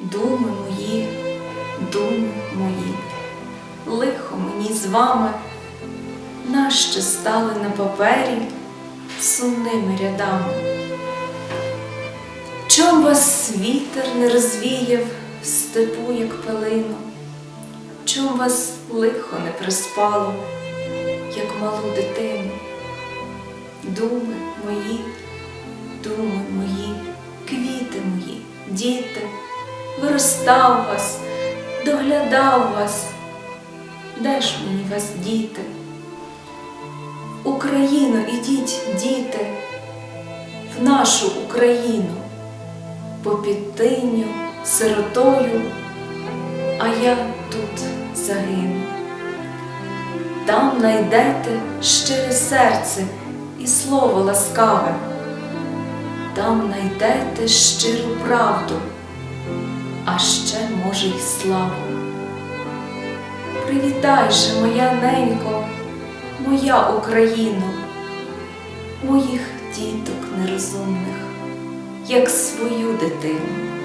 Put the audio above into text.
Думи мої, думи мої, лихо мені з вами, нащо стали на папері сумними рядами. Чом вас вітер не розвіяв в степу, як пилину? Чом вас лихо не приспало, як малу дитину? Думи мої, думи мої, квіти мої, діти, виростав вас, доглядав вас, де ж мені вас діти? Україну ідіть, діти, в нашу Україну, по підтиню, сиротою, а я тут загину. Там найдете щире серце і слово ласкаве, там найдете щиру правду, може, й славу. Привітай же, моя ненько, моя Україно, моїх діток нерозумних, як свою дитину.